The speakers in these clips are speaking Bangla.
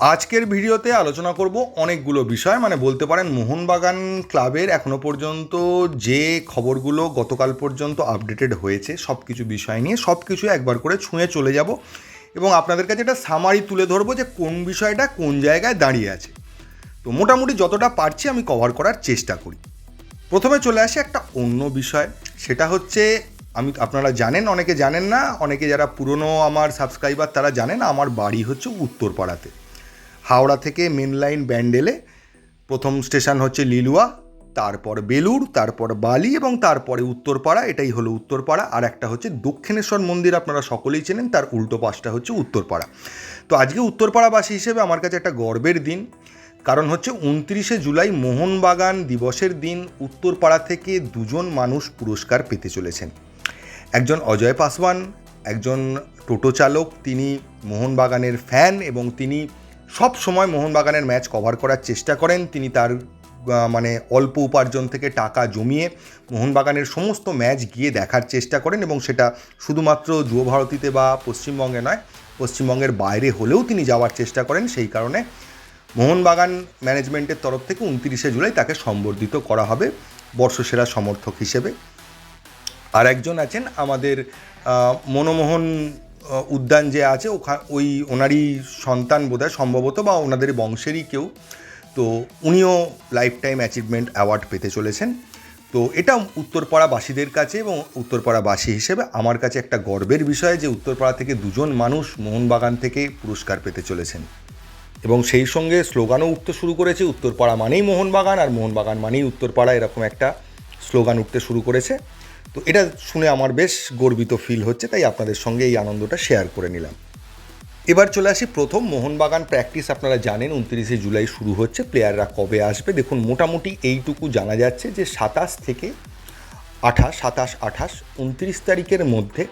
আজকের ভিডিওতে আলোচনা করব অনেকগুলো বিষয় মানে বলতে পারেন মোহনবাগান ক্লাবের এখনও পর্যন্ত যে খবরগুলো গতকাল পর্যন্ত আপডেটেড হয়েছে সব কিছু বিষয় নিয়ে সব কিছু একবার করে ছুঁয়ে চলে যাব এবং আপনাদের কাছে একটা সামারি তুলে ধরবো যে কোন বিষয়টা কোন জায়গায় দাঁড়িয়ে আছে। তো মোটামুটি যতটা পারছি আমি কভার করার চেষ্টা করি। প্রথমে চলে আসে একটা অন্য বিষয়, সেটা হচ্ছে আমি, আপনারা জানেন, অনেকে জানেন না, অনেকে যারা পুরনো আমার সাবস্ক্রাইবার তারা জানেন, আমার বাড়ি হচ্ছে উত্তরপাড়াতে। হাওড়া থেকে মেন লাইন ব্যান্ডেলে। প্রথম স্টেশন হচ্ছে লিলুয়া, তারপর বেলুর তারপর বালি এবং তারপরে উত্তরপাড়া, এটাই হলো উত্তরপাড়া। আর একটা হচ্ছে দক্ষিণেশ্বর মন্দির, আপনারা সকলেই চেনেন, তার উল্টো পাশটা হচ্ছে উত্তরপাড়া। তো আজকে উত্তরপাড়াবাসী হিসেবে আমার কাছে একটা গর্বের দিন। কারণ হচ্ছে উনত্রিশে জুলাই মোহনবাগান দিবসের দিন, উত্তরপাড়া থেকে দুজন মানুষ পুরস্কার পেতে চলেছেন। একজন অজয় পাসওয়ান, একজন টোটো চালক, তিনি মোহনবাগানের ফ্যান এবং তিনি সব সময় মোহনবাগানের ম্যাচ কভার করার চেষ্টা করেন। তিনি তার মানে অল্প উপার্জন থেকে টাকা জমিয়ে মোহনবাগানের সমস্ত ম্যাচ গিয়ে দেখার চেষ্টা করেন এবং সেটা শুধুমাত্র যুব ভারতীতে বা পশ্চিমবঙ্গে নয়, পশ্চিমবঙ্গের বাইরে হলেও তিনি যাওয়ার চেষ্টা করেন। সেই কারণে মোহনবাগান ম্যানেজমেন্টের তরফ থেকে উনত্রিশে জুলাই তাকে সম্বর্ধিত করা হবে বর্ষসেরা সমর্থক হিসেবে। আর একজন আছেন আমাদের মনমোহন উদ্যান যে আছে, ওখা ওই ওনারই সন্তান বোধহয় সম্ভবত, বা ওনাদের বংশেরই কেউ। তো উনিও লাইফ টাইম অ্যাচিভমেন্ট অ্যাওয়ার্ড পেতে চলেছেন। তো এটা উত্তরপাড়াবাসীদের কাছে এবং উত্তরপাড়াবাসী হিসেবে আমার কাছে একটা গর্বের বিষয় যে উত্তরপাড়া থেকে দুজন মানুষ মোহনবাগান থেকে পুরস্কার পেতে চলেছেন। এবং সেই সঙ্গে স্লোগানও উঠতে শুরু করেছে, উত্তরপাড়া মানেই মোহনবাগান, আর মোহনবাগান মানেই উত্তরপাড়া এরকম একটা স্লোগান উঠতে শুরু করেছে। তো এটা শুনে আমার বেশ গর্বিত ফিল হচ্ছে, তাই আপনাদের সঙ্গে এই আনন্দটা শেয়ার করে নিলাম। এবার চলে আসি প্রথম মোহনবাগান প্র্যাকটিস আপনারা জানেন উনত্রিশে জুলাই শুরু হচ্ছে প্লেয়াররা কবে আসবে? দেখুন, মোটামুটি এইটুকু জানা যাচ্ছে যে সাতাশ থেকে আঠাশ, সাতাশ, আঠাশ, উনত্রিশ তারিখের মধ্যে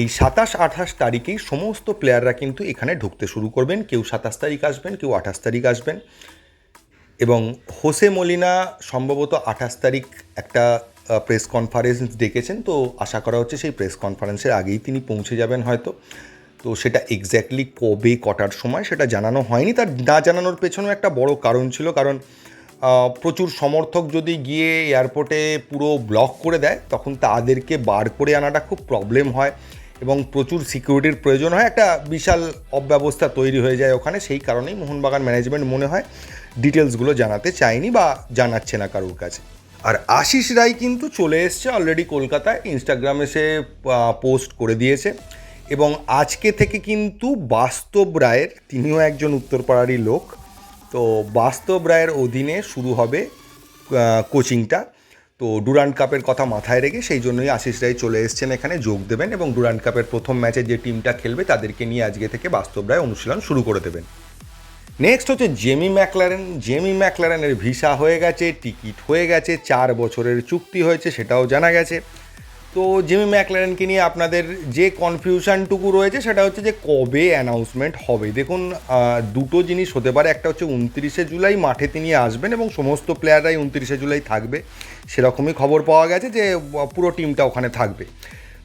এই সাতাশ, আঠাশ তারিখেই সমস্ত প্লেয়াররা কিন্তু এখানে ঢুকতে শুরু করবেন। কেউ সাতাশ তারিখ আসবেন, কেউ আঠাশ তারিখ আসবেন। এবং হোসে মলিনা সম্ভবত আঠাশ তারিখ একটা প্রেস কনফারেন্স ডেকেছেন, তো আশা করা হচ্ছে সেই প্রেস কনফারেন্সের আগেই তিনি পৌঁছে যাবেন হয়তো। তো সেটা এক্স্যাক্টলি কবে, কটার সময় সেটা জানানো হয়নি। তার না জানানোর পেছনেও একটা বড় কারণ ছিল, কারণ প্রচুর সমর্থক যদি গিয়ে এয়ারপোর্টে পুরো ব্লক করে দেয়, তখন তাদেরকে বার করে আনাটা খুব প্রবলেম হয় এবং প্রচুর সিকিউরিটির প্রয়োজন হয়। একটা বিশাল অব্যবস্থা তৈরি হয়ে যায় ওখানে, সেই কারণেই মোহনবাগান ম্যানেজমেন্ট মনে হয় ডিটেলসগুলো জানাতে চায়নি বা জানাচ্ছে না কারোর কাছে। আর আশিস রায় কিন্তু চলে এসছে অলরেডি কলকাতায় ইনস্টাগ্রামে সে পোস্ট করে দিয়েছে। এবং আজকে থেকে কিন্তু বাস্তব রায়ের, তিনিও একজন উত্তরপাড়ারই লোক, তো বাস্তব রায়ের অধীনে শুরু হবে কোচিংটা। তো ডুরান্ড কাপের কথা মাথায় রেখে সেই জন্যই আশিস রায় চলে এসেছেন এখানে, যোগ দেবেন এবং ডুরান্ড কাপের প্রথম ম্যাচে যে টিমটা খেলবে তাদেরকে নিয়ে আজকে থেকে বাস্তব রায় অনুশীলন শুরু করে দেবেন। নেক্সট হচ্ছে জেমি ম্যাকলারেন জেমি ম্যাকলারেনের ভিসা হয়ে গেছে টিকিট হয়ে গেছে, চার বছরের চুক্তি হয়েছে, সেটাও জানা গেছে। তো জেমি ম্যাকলারেনকে নিয়ে আপনাদের যে কনফিউশনটুকু রয়েছে, সেটা হচ্ছে যে কবে অ্যানাউন্সমেন্ট হবে। দেখুন দুটো জিনিস হতে পারে। একটা হচ্ছে উনত্রিশে জুলাই মাঠে তিনি আসবেন এবং সমস্ত প্লেয়াররাই উনত্রিশে জুলাই থাকবে। সেরকমই খবর পাওয়া গেছে যে, পুরো টিমটা ওখানে থাকবে।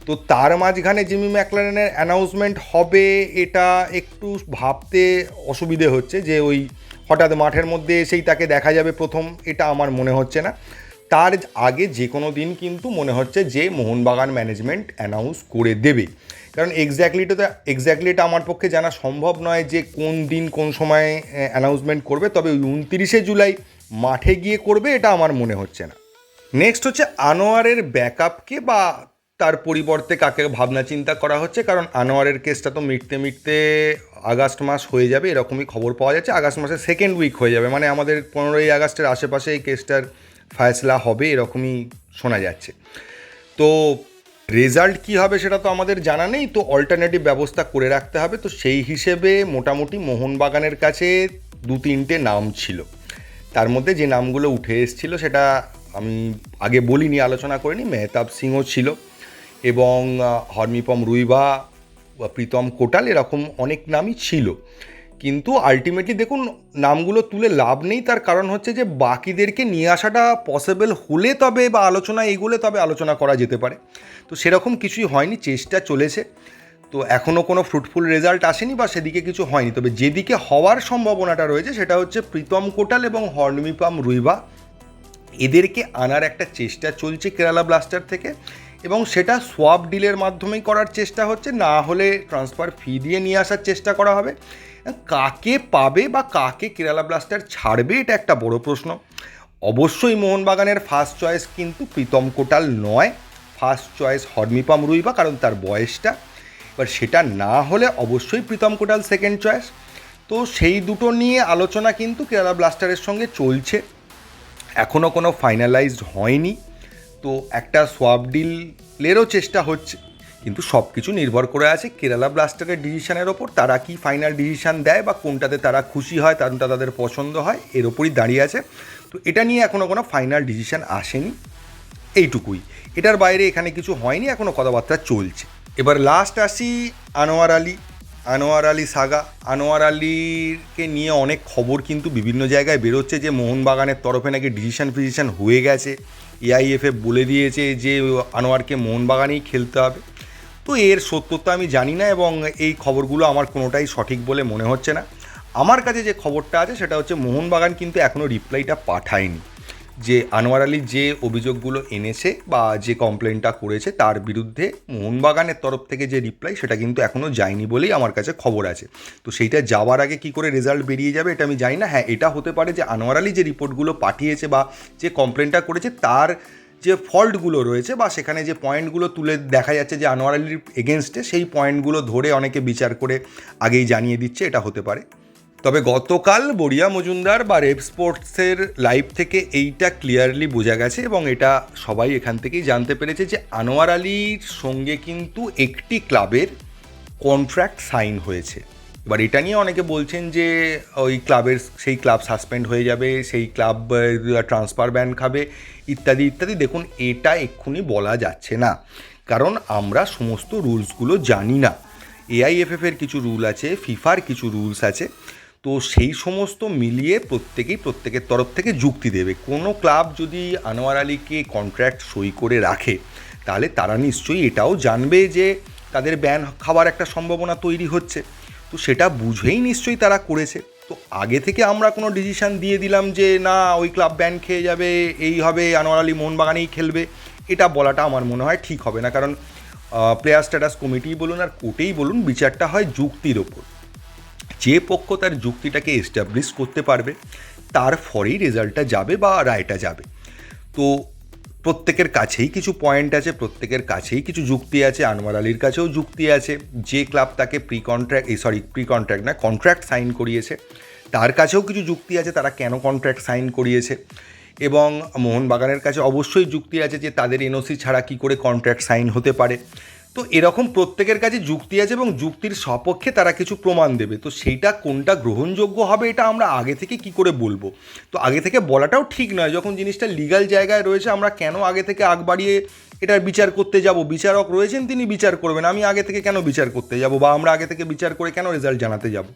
তো তার মাঝখানে জিমি ম্যাকলারেনের অ্যানাউন্সমেন্ট হবে এটা একটু ভাবতে অসুবিধে হচ্ছে যে ওই হঠাৎ মাঠের মধ্যে এসেই তাকে দেখা যাবে প্রথম, এটা আমার মনে হচ্ছে না। তার আগে যে কোনো দিন কিন্তু মনে হচ্ছে যে মোহনবাগান ম্যানেজমেন্ট অ্যানাউন্স করে দেবে। কারণ এক্স্যাক্টলিটা তো এক্স্যাক্টলি এটা আমার পক্ষে জানা সম্ভব নয় যে কোন দিন কোন সময় অ্যানাউন্সমেন্ট করবে, তবে ওই উনতিরিশে জুলাই মাঠে গিয়ে করবে, এটা আমার মনে হচ্ছে না। নেক্সট হচ্ছে আনোয়ারের ব্যাকআপকে বা তার পরিবর্তে কাকে ভাবনা চিন্তা করা হচ্ছে? কারণ আনোয়ারের কেসটা তো মিটতে মিটতে আগস্ট মাস হয়ে যাবে, এরকমই খবর পাওয়া যাচ্ছে। আগস্ট মাসের সেকেন্ড উইক হয়ে যাবে মানে আমাদের পনেরোই আগস্টের আশেপাশে এই কেসটার ফয়সলা হবে, এরকমই শোনা যাচ্ছে। তো রেজাল্ট কী হবে সেটা তো আমাদের জানা নেই, তো অল্টারনেটিভ ব্যবস্থা করে রাখতে হবে। তো সেই হিসেবে মোটামুটি মোহনবাগানের কাছে দু তিনটে নাম ছিল। তার মধ্যে যে নামগুলো উঠে এসেছিল সেটা আমি আগে বলিনি, আলোচনা করিনি, মেহতাব সিংও ছিল। এবং হরমিপম রুইবা বা প্রীতম কোটাল এরকম অনেক নামই ছিল। কিন্তু আলটিমেটলি দেখুন, নামগুলো তুলে লাভ নেই, তার কারণ হচ্ছে যে বাকিদেরকে নিয়ে আসাটা পসিবল হলে তবে বা আলোচনা এগুলে তবে আলোচনা করা যেতে পারে। তো সেরকম কিছুই হয়নি, চেষ্টা চলেছে। তো এখনও কোনো ফ্রুটফুল রেজাল্ট আসেনি বা সেদিকে কিছু হয়নি। তবে যেদিকে হওয়ার সম্ভাবনাটা রয়েছে, সেটা হচ্ছে প্রীতম কোটাল এবং হর্নমিপাম রুইবা। এদেরকে আনার একটা চেষ্টা চলছে কেরালা ব্লাস্টার থেকে। এবং সেটা সোয়াব ডিলের মাধ্যমেই করার চেষ্টা হচ্ছে, না হলে ট্রান্সফার ফি দিয়ে নিয়ে আসার চেষ্টা করা হবে। কাকে পাবে বা কাকে কেরালা ব্লাস্টার ছাড়বে, এটা একটা বড় প্রশ্ন। অবশ্যই মোহনবাগানের ফার্স্ট চয়েস কিন্তু প্রীতম কোটাল নয়। ফার্স্ট চয়েস হরমিপাম রুইবা কারণ তার বয়সটা। এবার সেটা না হলে অবশ্যই প্রীতম কোটাল সেকেন্ড চয়েস তো সেই দুটো নিয়ে আলোচনা কিন্তু কেরালা ব্লাস্টারের সঙ্গে চলছে। এখনও কোনো ফাইনালাইজড হয়নি। তো একটা সোয়াব ডিলেরও চেষ্টা হচ্ছে। কিন্তু সব কিছু নির্ভর করে আছে কেরালা ব্লাস্টারের ডিসিশনের ওপর। তারা কি ফাইনাল ডিসিশান দেয় বা কোনটাতে তারা খুশি হয় কোনটা তাদের পছন্দ হয়, এর ওপরই দাঁড়িয়ে আছে। তো এটা নিয়ে এখনও কোনো ফাইনাল ডিসিশান আসেনি। এইটুকুই। এটার বাইরে এখানে কিছু হয়নি এখনও কথাবার্তা চলছে। এবার লাস্ট আসি আনোয়ার আলী। আনোয়ার আলী সাগা। আনোয়ার আলীকে নিয়ে অনেক খবর কিন্তু বিভিন্ন জায়গায় বেরোচ্ছে যে মোহনবাগানের তরফে নাকি ডিসিশন ফিজিশন হয়ে গেছে। এআইএফএ বলে দিয়েছে যে আনোয়ারকে মোহনবাগানেই খেলতে হবে। তো এর সত্যতা আমি জানি না এবং এই খবরগুলো আমার কোনোটাই সঠিক বলে মনে হচ্ছে না। আমার কাছে যে খবরটা আছে সেটা হচ্ছে মোহনবাগান কিন্তু এখনও রিপ্লাইটা পাঠায়নি। যে আনোয়ার আলী যে অভিযোগগুলো এনেছে বা যে কমপ্লেনটা করেছে, তার বিরুদ্ধে মোহনবাগানের তরফ থেকে যে রিপ্লাই সেটা কিন্তু এখনও যায়নি বলেই আমার কাছে খবর আছে। তো সেইটা যাওয়ার আগে কি করে রেজাল্ট বেরিয়ে যাবে, এটা আমি জানি না। হ্যাঁ এটা হতে পারে যে আনোয়ার আলী যে রিপোর্টগুলো পাঠিয়েছে বা যে কমপ্লেনটা করেছে, তার যে ফল্টগুলো রয়েছে বা সেখানে যে পয়েন্টগুলো তুলে দেখা যাচ্ছে যে আনোয়ার আলীর এগেনস্টে সেই পয়েন্টগুলো ধরে অনেকে বিচার করে আগেই জানিয়ে দিচ্ছে, এটা হতে পারে। তবে গতকাল বড়িয়া মজুমদার বা রেপ স্পোর্টসের লাইভ থেকে এইটা ক্লিয়ারলি বোঝা গেছে এবং এটা সবাই এখান থেকেই জানতে পেরেছে যে আনোয়ার আলীর সঙ্গে কিন্তু একটি ক্লাবের কন্ট্রাক্ট সাইন হয়েছে। এবার এটা নিয়ে অনেকে বলছেন যে ওই ক্লাবের সেই ক্লাব সাসপেন্ড হয়ে যাবে, সেই ক্লাব ট্রান্সফার ব্যান খাবে, ইত্যাদি ইত্যাদি। দেখুন, এটা এক্ষুনি বলা যাচ্ছে না। কারণ আমরা সমস্ত রুলসগুলো জানি না। এআইএফএফের কিছু রুল আছে, ফিফার কিছু রুলস আছে। তো সেই সমস্ত মিলিয়ে প্রত্যেকেই প্রত্যেকের তরফ থেকে যুক্তি দেবে। কোনো ক্লাব যদি আনোয়ার আলীকে কন্ট্রাক্ট সই করে রাখে, তাহলে তারা নিশ্চয়ই এটাও জানবে যে তাদের ব্যান খাওয়ার একটা সম্ভাবনা তৈরি হচ্ছে। তো সেটা বুঝেই নিশ্চয়ই তারা করেছে। তো আগে থেকে আমরা কোনো ডিসিশান দিয়ে দিলাম যে, না, ওই ক্লাব ব্যান খেয়ে যাবে, এই হবে, আনোয়ার আলী মোহনবাগানেই খেলবে। এটা বলাটা আমার মনে হয় ঠিক হবে না। কারণ প্লেয়ার স্ট্যাটাস কমিটি বলুন আর কোর্টেই বলুন, বিচারটা হয় যুক্তির ওপর। যে পক্ষ তার যুক্তিটাকে এস্টাবলিশ করতে পারবে, তার ফরেই রেজাল্টটা যাবে বা রায়টা যাবে। তো প্রত্যেকের কাছেই কিছু পয়েন্ট আছে, প্রত্যেকের কাছেই কিছু যুক্তি আছে, আনোয়ার আলীর কাছেও যুক্তি আছে। যে ক্লাব তাকে প্রি কন্ট্রাক্ট এই সরি প্রি কন্ট্রাক্ট না কন্ট্রাক্ট সাইন করিয়েছে, তার কাছেও কিছু যুক্তি আছে, তারা কেন কন্ট্রাক্ট সাইন করিয়েছে? এবং মোহনবাগানের কাছে অবশ্যই যুক্তি আছে যে তাদের এনওসি ছাড়া কী করে কন্ট্রাক্ট সাইন হতে পারে? তো এরকম প্রত্যেকের কাছে যুক্তি আছে এবং যুক্তির সপক্ষে তারা কিছু প্রমাণ দেবে। তো সেইটা কোনটা গ্রহণযোগ্য হবে এটা আমরা আগে থেকে কি করে বলব? তো আগে থেকে বলাটাও ঠিক নয়, যখন জিনিসটা লিগাল জায়গায় রয়েছে আমরা কেন আগে থেকে আগ বাড়িয়ে এটার বিচার করতে যাব? বিচারক রয়েছেন তিনি বিচার করবেন, আমি আগে থেকে কেন বিচার করতে যাব? বা আমরা আগে থেকে বিচার করে কেন রেজাল্ট জানাতে যাব?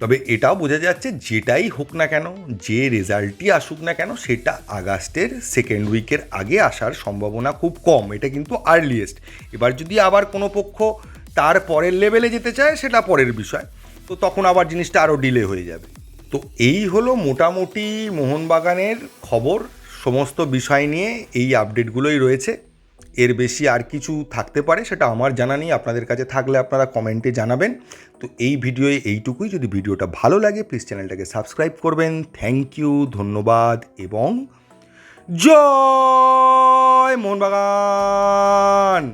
তবে এটাও বোঝা যাচ্ছে যেটাই হোক না কেন, যে রেজাল্টই আসুক না কেন, সেটা আগস্টের সেকেন্ড উইকের আগে আসার সম্ভাবনা খুব কম। এটা কিন্তু আর্লিয়েস্ট এবার যদি আবার কোনো পক্ষ তার পরের লেভেলে যেতে চায়, সেটা পরের বিষয়। তো তখন আবার জিনিসটা আরও ডিলে হয়ে যাবে। তো এই হলো মোটামুটি মোহনবাগানের খবর। সমস্ত বিষয় নিয়ে এই আপডেটগুলোই রয়েছে। এর বেশি আর কিছু থাকতে পারে সেটা আমার জানা নেই, আপনাদের কাছে থাকলে আপনারা কমেন্টে জানাবেন। তো এই ভিডিওয়ে এইটুকুই, যদি ভিডিওটা ভালো লাগে প্লিজ চ্যানেলটাকে সাবস্ক্রাইব করবেন। থ্যাংক ইউ ধন্যবাদ, এবং জয় মোহনবাগান!